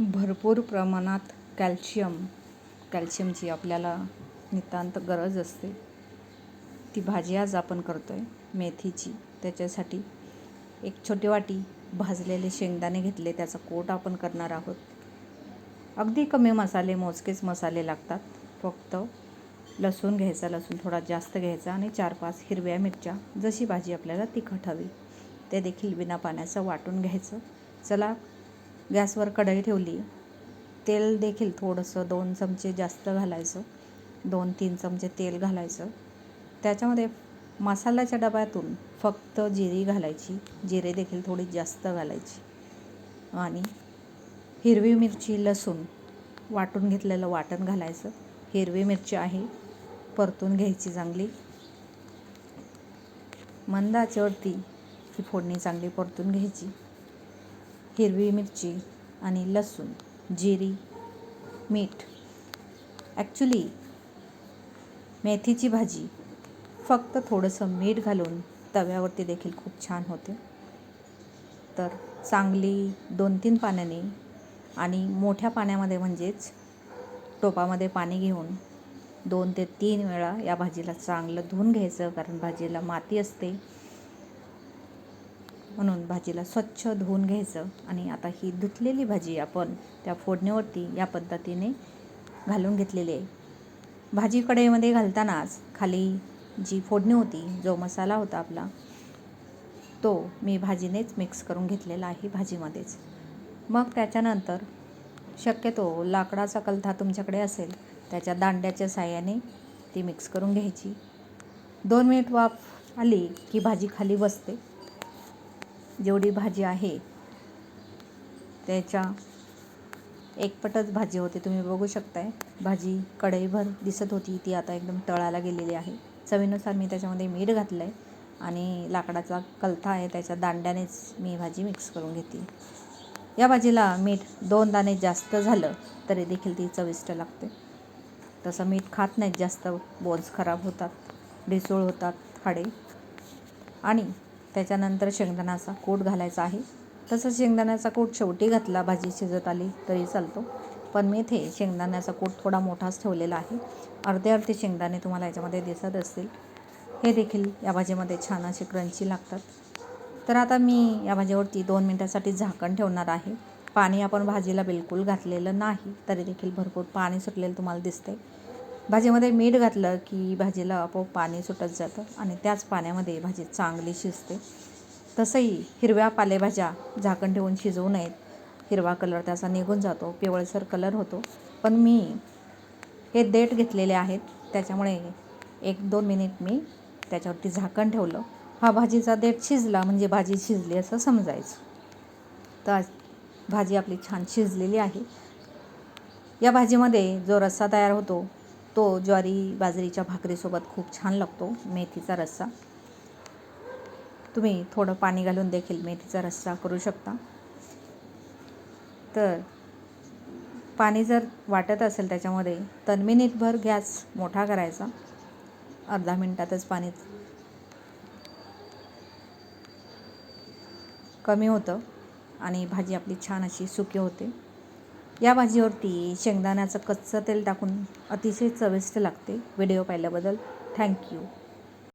भरपूर प्रमाणात कॅल्शियम कॅल्शियमची आपल्याला नितांत गरज असते. ती भाजी आज आपण करतो आहे मेथीची. त्याच्यासाठी एक छोटी वाटी भाजलेले शेंगदाणे घेतले त्याचा कोट आपण करणार आहोत. अगदी कमी मसाले मोजकेच मसाले लागतात. फक्त लसूण घ्यायचा लसूण थोडा जास्त घ्यायचा आणि चार पाच हिरव्या मिरच्या जशी भाजी आपल्याला तिखट हवी ते देखील बिना पाण्याचं वाटून घ्यायचं. चला गॅसवर कढई ठेवली. तेल देखील थोडंसं दोन चमचे जास्त घालायचं. दोन तीन चमचे तेल घालायचं. त्याच्यामध्ये मसाल्याच्या डब्यातून फक्त जिरी घालायची. जिरे देखील थोडी जास्त घालायची. आणि हिरवी मिरची लसूण वाटून घेतलेलं वाटण घालायचं. हिरवी मिरची आहे परतून घ्यायची चांगली. मंद आचेवरती ही फोडणी चांगली परतून घ्यायची. हिरवी मिरची आणि लसूण जिरी मीठ. ॲक्च्युली मेथीची भाजी फक्त थोडंसं मीठ घालून तव्यावरती देखील खूप छान होते. तर चांगली दोन तीन पाण्याने आणि मोठ्या पाण्यामध्ये म्हणजेच टोपामध्ये पाणी घेऊन दोन ते तीन वेळा या भाजीला चांगलं धुवून घ्यायचं कारण भाजीला माती असते. म्हणून भाजीला स्वच्छ धुवून घ्यायचं आणि आता ही धुतलेली भाजी आपण त्या फोडणीवरती या पद्धतीने घालून घेतलेली आहे. भाजी कढईमध्ये घालतानाच खाली जी फोडणी होती जो मसाला होता आपला तो मी भाजीनेच मिक्स करून घेतलेला आहे भाजीमध्येच. मग त्याच्यानंतर शक्यतो लाकडाचा कलथा तुमच्याकडे असेल त्याच्या दांड्याच्या साह्याने ती मिक्स करून घ्यायची. दोन मिनिट वाफ आली की भाजी खाली बसते. जेवढी भाजी आहे त्याच्या एकपटच भाजी होते. तुम्ही बघू शकताय. भाजी कढईभर दिसत होती. ती आता एकदम तळाला गेलेली आहे. चवीनुसार मी त्याच्यामध्ये मीठ घातलं आहे आणि लाकडाचा कलथा आहे. त्याच्या दांड्यानेच मी भाजी मिक्स करून घेते या भाजीला मीठ दोन दाणे जास्त झालं तरी देखील ती चविष्ट लागते. तसं मीठ खात नाहीत. जास्त बोन्स खराब होतात ढिसूळ होतात खाडे आणि त्याच्यानंतर शेंगदाण्याचा कूट घालायचा आहे. तसं शेंगदाण्याचा कूट शेवटी घातला भाजी शिजत आली तरी चालतो. पण मी इथे शेंगदाण्याचा कूट थोडा मोठाच ठेवलेला आहे. अर्धे अर्धे शेंगदाणे तुम्हाला याच्यामध्ये दिसत असतील. हे देखील या भाजीमध्ये छान असे क्रंची लागतात. तर आता मी या भाजीवरती दोन मिनटासाठी झाकण ठेवणार आहे. पाणी आपण भाजीला बिलकुल घातलेलं नाही. तरी देखील भरपूर पाणी सुटलेलं तुम्हाला दिसतंय. भाजीमध्ये मीठ घातलं की भाजीला आपोआप पाणी सुटत जातं आणि त्याच पाण्यामध्ये भाजी चांगली शिजते. तसंही हिरव्या पालेभाज्या झाकण ठेवून शिजवू नयेत. हिरवा कलर त्याचा निघून जातो पिवळसर कलर होतो. पण मी हे देठ घेतलेले आहेत त्याच्यामुळे एक दोन मिनिट मी त्याच्यावरती झाकण ठेवलं. हा भाजीचा देठ शिजला म्हणजे भाजी शिजली असं समजायचं. तर भाजी आपली छान शिजलेली आहे. या भाजीमध्ये जो रस्सा तयार होतो तो ज्वारी बाजरीच्या भाकरीसोबत खूप छान लागतो मेथीचा रस्सा. तुम्ही थोडं पाणी घालून देखील मेथीचा रस्सा करू शकता. तर पाणी जर वाटत असेल त्याच्यामध्ये तर मिनिटभर गॅस मोठा करायचा. अर्धा मिनटातच पाणी कमी होतं आणि भाजी आपली छान अशी सुकी होते. या भाजीवरती शेंगदाण्याचं कच्चं तेल टाकून अतिशय चविष्ट लागते. व्हिडिओ पाहिल्याबद्दल थँक्यू.